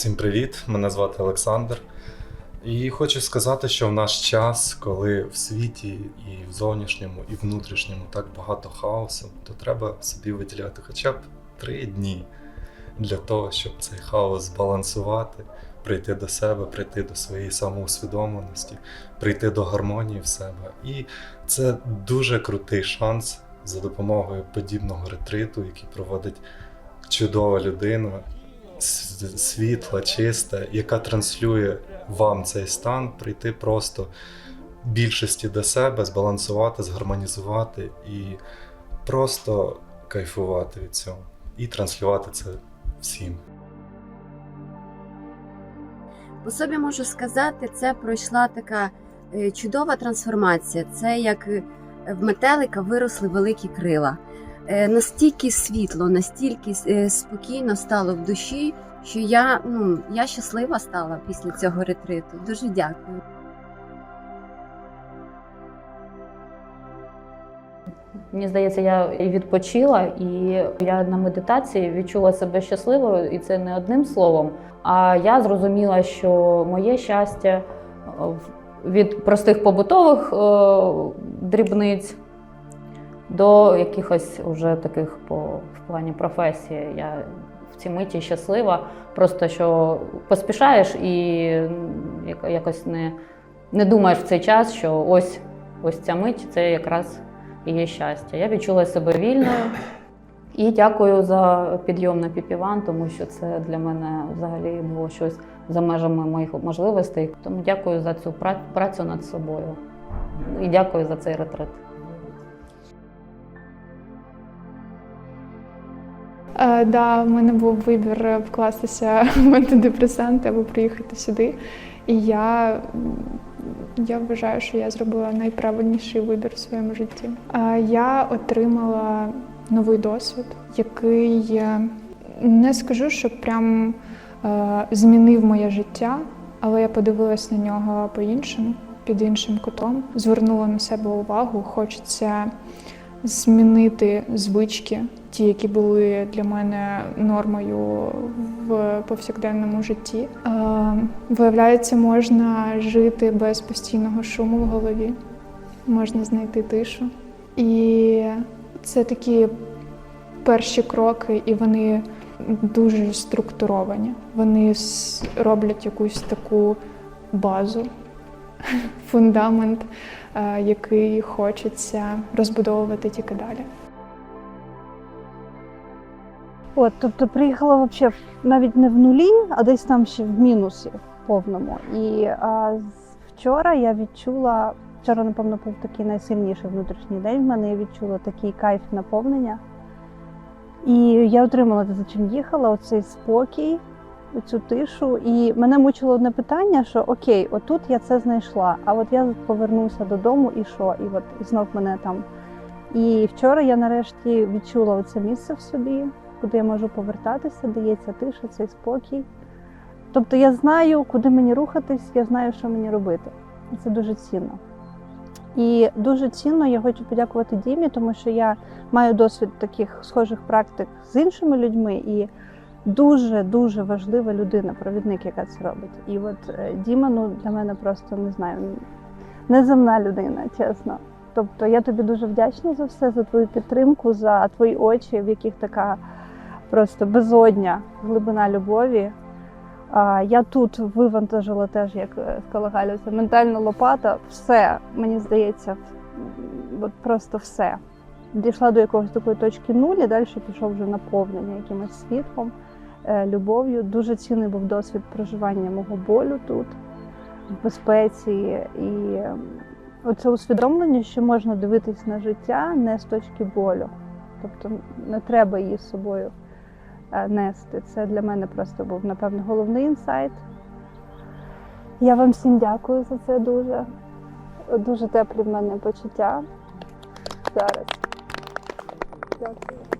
Всім привіт! Мене звати Олександр. І хочу сказати, що в наш час, коли в світі і в зовнішньому, і внутрішньому так багато хаосу, то треба собі виділяти хоча б три дні для того, щоб цей хаос збалансувати, прийти до себе, прийти до своєї самоусвідомленості, прийти до гармонії в себе. І це дуже крутий шанс за допомогою подібного ретриту, який проводить чудова людина, світла, чиста, яка транслює вам цей стан, прийти просто більшості до себе, збалансувати, згармонізувати і просто кайфувати від цього. І транслювати це всім. По собі можу сказати, це пройшла така е, чудова трансформація. Це як е, в метелика виросли великі крила. Е, Настільки світло, настільки е, спокійно стало в душі, що я, ну, я щаслива стала після цього ретриту. Дуже дякую. Мені здається, я відпочила, і я на медитації відчула себе щасливою, і це не одним словом. А я зрозуміла, що моє щастя е, від простих побутових дрібниць до якихось уже таких по в плані професії. Я в цій миті щаслива. Просто що поспішаєш і якось не, не думаєш в цей час, що ось ось ця мить це якраз і є щастя. Я відчула себе вільною. І дякую за підйом на піпіван, тому що це для мене взагалі було щось за межами моїх можливостей. Тому дякую за цю пра- працю над собою. І дякую за цей ретрит. Е, да, в мене був вибір е, вкластися в антидепресанти або приїхати сюди. І я, я вважаю, що я зробила найправильніший вибір в своєму житті. Е, я отримала новий досвід, який е, не скажу, що прям е, змінив моє життя, але я подивилась на нього по-іншому, під іншим кутом, звернула на себе увагу. Хочеться змінити звички, ті, які були для мене нормою в повсякденному житті. Виявляється, можна жити без постійного шуму в голові, можна знайти тишу. І це такі перші кроки, і вони дуже структуровані. Вони роблять якусь таку базу, фундамент, який хочеться розбудовувати тільки далі. От, тобто приїхала вообще навіть не в нулі, а десь там ще в мінусі повному. І а, вчора я відчула, вчора, напевно, був такий найсильніший внутрішній день в мене. Я відчула такий кайф наповнення. І я отримала за чим їхала, оцей спокій, цю тишу. І мене мучило одне питання: що окей, отут я це знайшла, а от я повернуся додому і що? І от знов мене там. І вчора я нарешті відчула оце місце в собі, куди я можу повертатися, ця тиша, цей спокій. Тобто я знаю, куди мені рухатись, я знаю, що мені робити. І це дуже цінно. І дуже цінно я хочу подякувати Дімі, тому що я маю досвід таких схожих практик з іншими людьми, і дуже дуже важлива людина, провідник, яка це робить. І от е, Діма, ну для мене просто не знаю, неземна людина, чесно. Тобто я тобі дуже вдячна за все, за твою підтримку, за твої очі, в яких така просто безодня глибина любові. Я тут вивантажила теж, як е, сказала Галя, ментальна лопата. Все, мені здається, от просто все. Дійшла до якогось такої точки нуль, і далі пішов вже наповнення якимось світлом, любов'ю. Дуже цінний був досвід проживання мого болю тут, в безпеці. І ем, оце усвідомлення, що можна дивитись на життя не з точки болю. Тобто не треба її з собою е, нести. Це для мене просто був, напевно, головний інсайт. Я вам всім дякую за це дуже. Дуже теплі в мене почуття зараз. Дякую.